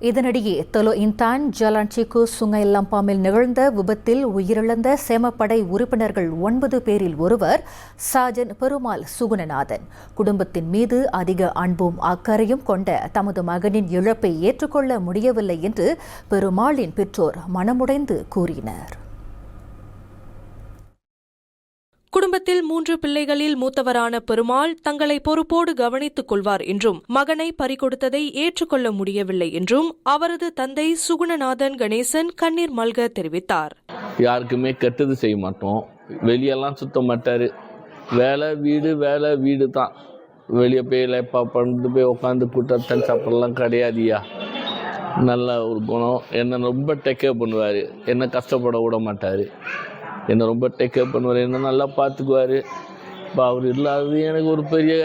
இதனிடையே தொலோ இன்தான் ஜலான்சிக்கு சுங்கை லம்பாமில் நிகழ்ந்த விபத்தில் உயிரிழந்த சேமப்படை உறுப்பினர்கள் ஒன்பது பேரில் ஒருவர் சாஜன் பெருமாள் சுகுணநாதன். குடும்பத்தின் மீது அதிக அன்பும் அக்கறையும் கொண்ட தமது மகனின் இழப்பை ஏற்றுக்கொள்ள முடியவில்லை என்று பெருமாளின் பெற்றோர் மனமுடைந்து கூறினர். குடும்பத்தில் மூன்று பிள்ளைகளில் மூத்தவரான பெருமாள் தங்களை பொறுப்போடு கவனித்துக் கொள்வார் என்றும் மகனை பறிகொடுத்ததை ஏற்றுக்கொள்ள முடியவில்லை என்றும் அவரது தந்தை சுகுணநாதன் கணேசன் கண்ணீர் மல்க தெரிவித்தார். யாருக்குமே கெட்டது செய்ய மாட்டோம். வெளியெல்லாம் சுத்த மாட்டார் வேலை வீடு வேலை வீடு தான். வெளியே போய் லேப்பா பண்ணிட்டு போய் உட்காந்து கூட்டத்தன் சாப்பிடலாம் கிடையாதுயா நல்ல ஒரு குணம். என்னை ரொம்ப டேக் கேர் பண்ணுவார். என்ன கஷ்டப்பட விட மாட்டார். என்னை ரொம்ப டேக் கேர் பண்ணுவார் என்னை நல்லா பார்த்துக்குவார். இப்போ அவர் இல்லாதது எனக்கு ஒரு பெரிய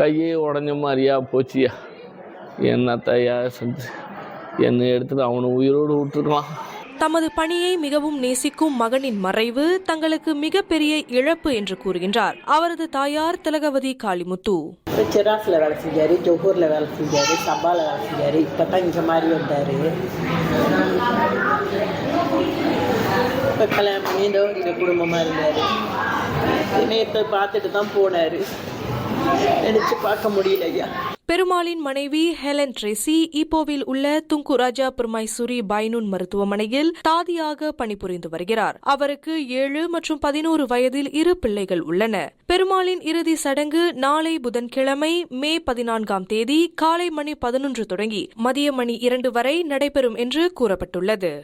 கையே உடஞ்ச மாதிரியா போச்சியா? என்ன தையா செஞ்சு என்னை எடுத்துட்டு அவனை உயிரோடு விட்டுருக்கலாம். தமது பணியை மிகவும் நேசிக்கும் மகனின் மறைவு தங்களுக்கு மிகப்பெரிய இழப்பு என்று கூறுகின்றார். அவரது தாயார் திலகவதி காளிமுத்து. செராஸில் வேலை செஞ்சார் ஜொஹூரில் வேலை செஞ்சார் சபாவில் வேலை செஞ்சார் இப்போ தான் இங்கே மாதிரி வந்தார். இப்போ கல்யாணம் பண்ணி குடும்பமாக இருந்தார். நேற்று பார்த்துட்டு தான் போனார். நினச்சி பார்க்க முடியல ஐயா பெருமாளின் மனைவி ஹெலன் ட்ரெசி இப்போவில் உள்ள துங்கு ராஜா பெருமாய்சூரி பைனூன் மருத்துவமனையில் தாதியாக பணிபுரிந்து வருகிறார். அவருக்கு ஏழு மற்றும் பதினோரு வயதில் இரு பிள்ளைகள் உள்ளன. பெருமாளின் இறுதி சடங்கு நாளை புதன்கிழமை மே பதினான்காம் தேதி காலை மணி பதினொன்று தொடங்கி மதிய மணி இரண்டு வரை நடைபெறும் என்று கூறப்பட்டுள்ளது.